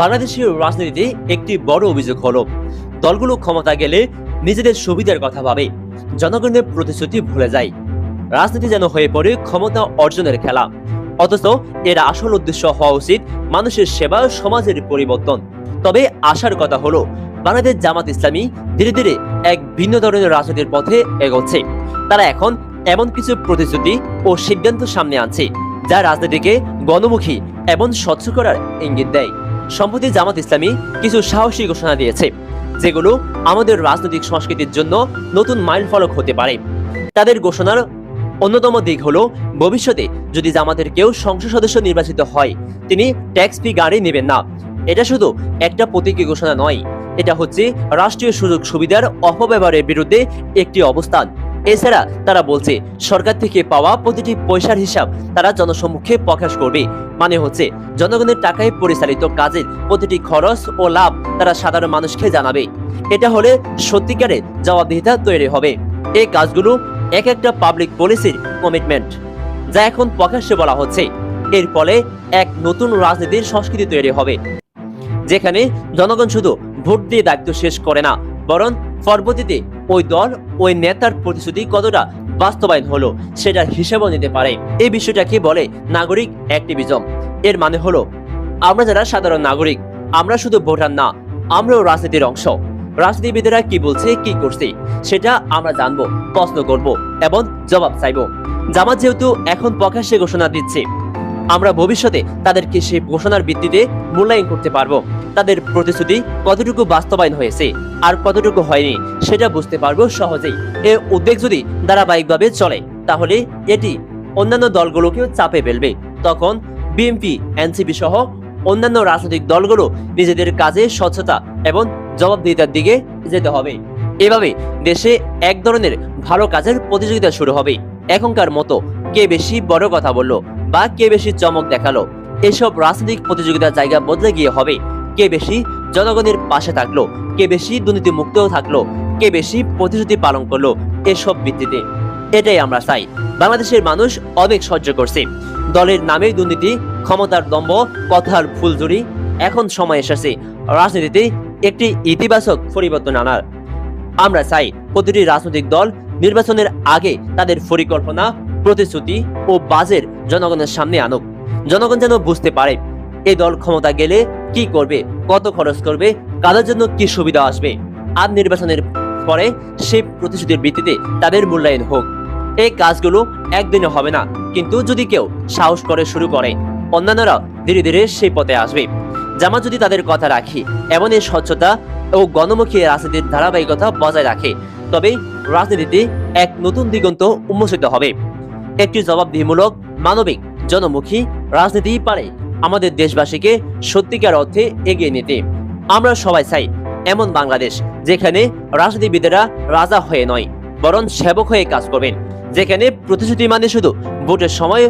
বাংলাদেশের রাজনীতিতে একটি বড় অভিযোগ হলো, দলগুলো ক্ষমতা গেলে নিজেদের সুবিধার কথা ভাবে, জনগণের প্রতিশ্রুতি ভুলে যায়। রাজনীতি যেন হয়ে পড়ে ক্ষমতা অর্জনের খেলা। অথচ এর আসল উদ্দেশ্য হওয়া উচিত মানুষের সেবা, সমাজের পরিবর্তন। তবে আশার কথা হলো, বাংলাদেশ জামাত ইসলামী ধীরে ধীরে এক ভিন্ন ধরনের রাজনীতির পথে এগোচ্ছে। তারা এখন এমন কিছু প্রতিশ্রুতি ও সিদ্ধান্ত সামনে আনছে, যা রাজনীতিকে গণমুখী এবং স্বচ্ছ করার ইঙ্গিত দেয়। সম্প্রতি জামাত ইসলামী কিছু সাহসী ঘোষণা দিয়েছে, যেগুলো আমাদের রাজনৈতিক সংস্কৃতির জন্য নতুন মাইল ফলক হতে পারে। তাদের ঘোষণার অন্যতম দিক হলো, ভবিষ্যতে যদি জামাতের কেউ সংসদ সদস্য নির্বাচিত হয়, তিনি ট্যাক্স ফি গাড়ি নেবেন না। এটা শুধু একটা প্রতীকী ঘোষণা নয়, এটা হচ্ছে রাষ্ট্রীয় সুযোগ সুবিধার অপব্যবহারের বিরুদ্ধে একটি অবস্থান। এছাড়া তারা বলছে, সরকার থেকে পাওয়া প্রতিটি পয়সার হিসাব তারা জনসম্মুখে প্রকাশ করবে। মানে হচ্ছে, জনগণের টাকায় পরিচালিত কাজের প্রতিটি খরচ ও লাভ তারা সাধারণ মানুষকে জানাবে। এটা হলে সত্যিকারের জবাবদিহিতা তৈরি হবে। এই কাজগুলো এক একটা পাবলিক পলিসির কমিটমেন্ট যা এখন প্রকাশ্যে বলা হচ্ছে। এর ফলে এক নতুন রাজনীতির সংস্কৃতি তৈরি হবে, যেখানে জনগণ শুধু ভোট দিয়ে দায়িত্ব শেষ করে না, বরং পরবর্তীতে ওই দল ওই নেতার প্রতিশ্রুতি কতটা বাস্তবায়ন হলো সেটার হিসেবও নিতে পারে। এই বিষয়টাকে বলে নাগরিক অ্যাক্টিভিজম। এর মানে হলো, আমরা যারা সাধারণ নাগরিক, আমরা শুধু ভোটার না, আমরাও রাজনীতির অংশ। রাজনীতিবিদেরা কি বলছে, কি করছে, সেটা আমরা জানব, প্রশ্ন করব এবং জবাব চাইব। জামাত যেহেতু এখন প্রকাশ্যে ঘোষণা দিচ্ছে, আমরা ভবিষ্যতে তাদেরকে সেই ঘোষণার ভিত্তিতে মূল্যায়ন করতে পারব। তাদের প্রতিশ্রুতি কতটুকু বাস্তবায়ন হয়েছে আর কতটুকু হয়নি, সেটা বুঝতে পারব সহজেই। এ উদ্বেগ যদি ধারাবাহিকভাবে চলে, তাহলে এটি অন্যান্য দলগুলোকেও চাপে ফেলবে। তখন বিএনপি, এনসিপি সহ অন্যান্য রাজনৈতিক দলগুলো নিজেদের কাজে স্বচ্ছতা এবং জবাবদিহিতার দিকে যেতে হবে। এভাবে দেশে এক ধরনের ভালো কাজের প্রতিযোগিতা শুরু হবে। এখনকার মতো কে বেশি বড় কথা বলল বা কে বেশি চমক দেখাল, এসব রাজনৈতিক প্রতিযোগিতার জায়গা বদলে গিয়ে হবে। কে বেশি জনগণের পাশে থাকল? কে বেশি দুর্নীতি মুক্ত থাকল? কে বেশি প্রতিশ্রুতি পালন করল? এসব ভিত্তিতে। এটাই আমরা চাই। বাংলাদেশের মানুষ অনেক সহ্য করছে। দলের নামেই দুর্নীতি, ক্ষমতার দম্ভ, কথার ফুলঝুরি, এখন সময় এসেছে রাজনীতিতে একটি ইতিবাচক পরিবর্তন আনার। আমরা চাই প্রতিটি রাজনৈতিক দল নির্বাচনের আগে তাদের পরিকল্পনা, প্রতিশ্রুতি ও বাজের জনগণের সামনে আনুক। জনগণ যেন বুঝতে পারে এই দল ক্ষমতা গেলে কি করবে, কত খরচ করবে, কাদের জন্য কি সুবিধা আসবে। আর নির্বাচনের পরে সেই প্রতিশ্রুতির ভিত্তিতে তাদের মূল্যায়ন হোক। এই কাজগুলো একদিনে হবে না, কিন্তু যদি কেউ সাহস করে শুরু করে, অন্যান্যরা ধীরে ধীরে সেই পথে আসবে। জামা যদি তাদের কথা রাখি এমন এই স্বচ্ছতা ও গণমুখী রাজনীতির ধারাবাহিকতা বজায় রাখে তবে রাজনীতিতে এক নতুন দিগন্ত উন্মোচিত হবে। একটি জবাবদিহিমূলক, মানবিক, জনমুখী রাজনীতিই পারে। আমাদের দেশবাসীকে সত্যিকার অর্থে এগিয়ে নিতে। আমরা সবাই চাই এমন বাংলাদেশ যেখানে রাজনীতিবিদেরা রাজা হয়ে নয়, বরং সেবক হয়ে কাজ করবেন। যেখানে প্রতিশ্রুতি মানে শুধু ভোটের সময়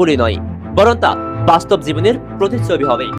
বলি নয়, বরং তা বাস্তব জীবনের প্রতিচ্ছবি হবে।